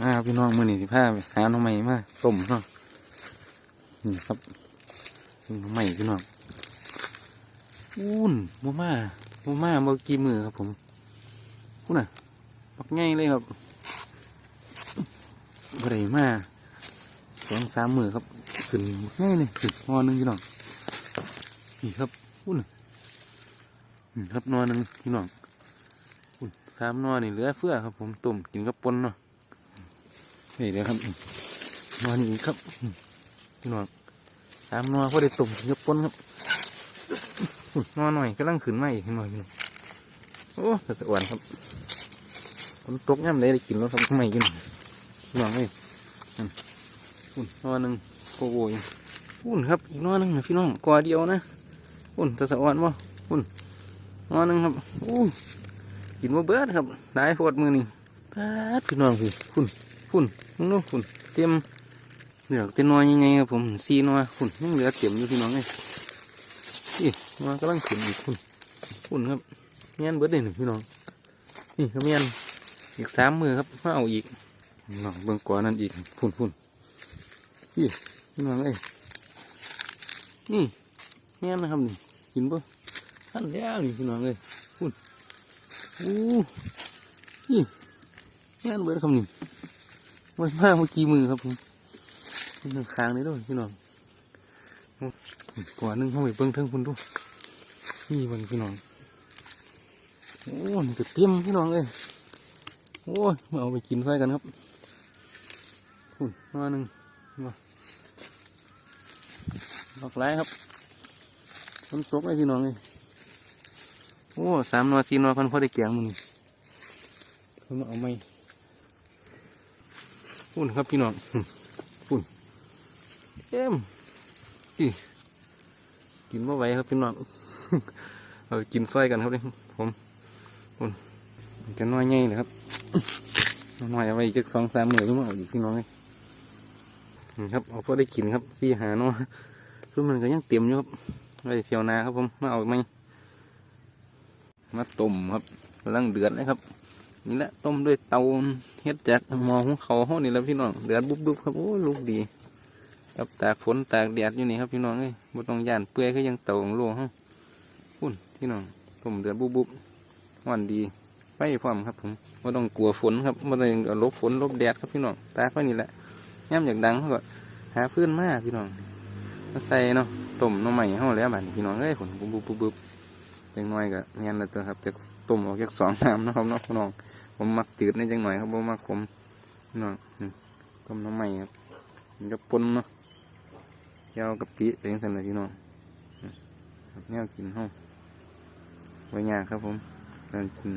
มาพี่น้องมือนี่สิผ้าหาหน้องใหม่มาต้มเนาะนี่ครับนี่หน้องใหม่พี่น้องอุ้นมาม่ามมาเมื่อกี้มือครับผมพูดน่ะปักง่ายเลยครับบริมาสองสามมือครับขึ้นง่ายเลยขึ้นงอหนึ่งพี่น้องนี่ครับพูดน่ะนี่ครับนอหนึ่งพี่น้องพูดสามนอนี่เหลือเฟือครับผมต้มกินกับปนเนาะ นี่เดี๋ยวครับนอนอีกครับพี่น้องตามนอนพอได้ตุ่มยกปนครับนอนหน่อยกำลังขืนมาอีกหน่อยน้องโอ้แต่สะอวนครับฝนตกย่ำเลยได้กินแล้วครับทำไมกินพี่น้องเอ้ยนั่นอุ่นนอนหนึ่งโอ้โหอุ่นครับอีกนอนหนึ่งนะพี่น้องกอเดียวนะอุ่นแต่สะอวนบ่อุ่นนอนหนึ่งครับโอ้กินมาเบิดครับได้โพดมือนี่ปาดพี่น้องพี่คุณ ฝุ่นมึงดูฝุ่นเต็มเหลือเป็นน้อยยังไงครับผมซีน้อยฝุ่นยังเหลือเต็มอยู่พี่น้องเลยนี่น้อยกำลังขึ้นอีกฝุ่นฝุ่นครับเมียนเบิดเลยหนึ่งพี่น้องนี่ก็เมียนอีกสามมือครับมาเอาอีกน้องเบิ่งกว่านั้นอีกฝุ่นฝุ่นนี่พี่น้องเลยนี่เมียนนะครับนี่กินปะท่านแล้วนี่พี่น้องเลยฝุ่นโอ้นี่เมียนเบิดคำนี้ มันมากเมื่อกี้มือครับผมหนึ่งค้างนี้ด้วยพี่น้องกว่านึงเข้าไปเบิ้งเทิงคุณดูนี่เบิ้งพี่น้องโอ้นี่ก็เต็มพี่น้องเลยโอ้ยมาเอาไปกินไฟกันครับคุณมาหนึ่งมาดอกไม้ครับต้นตกเลยพี่น้องเลยโอ้สามนอสี่นอพันพอได้แกงมันนี่เขามาเอาไหม ปุ่นครับพี่น้องปุ่นเอ็มอีกินไม่ไหวครับพี่น้องเอากินซอยกันครับเลยผมปุ่นจะน้อยใหญ่นะครับน้อยเอาไว้จักสองสามหมื่นพี่น้องเอาอีกพี่น้องนี่ครับเอาพอได้กินครับสี่หาเนาะคือมันก็ยังเต็มอยู่ครับไว้เที่ยวนาครับผมมาเอาไหมมาต้มครับกำลังเดือดเลยครับ นี่แหละต้มด้วยเตาเฮ็ดจากหมอของเขาห้องนี่แหละพี่น้องเดือดบุบๆครับโอ้ลูกดีกับตากฝนตากแดดอยู่นี่ครับพี่น้องเอ้ยบ่ต้องย่านเปื่อยก็ยังเตาของโลห้องพุ่นพี่น้องต้มเดือดบุบๆหวานดีไฟพร้อมครับผมบ่ต้องกลัวฝนครับบ่ต้องลบฝนลบแดดครับพี่น้องตากไว้นี่แหละย่ำอย่ากดังเขาก็หาฟื้นมาพี่น้องมาใส่เนาะต้มน้ำใหม่เฮาแล้วบัดนี้พี่น้องเอ้ยฝนบุบๆๆๆ จังน้อยก็งั้นแล้วตัวครับจากต้มออกจากสองน้ำนะครับน้องผมมักจืดในจังหน่อยครับผมมักผมน้องต้มน้ำใหม่ครับมันจะปนเนาะเจ้ากะปิเป็นสันเลยพี่น้องอืมครับแนวกินห้องไว้ยากครับผมการกิน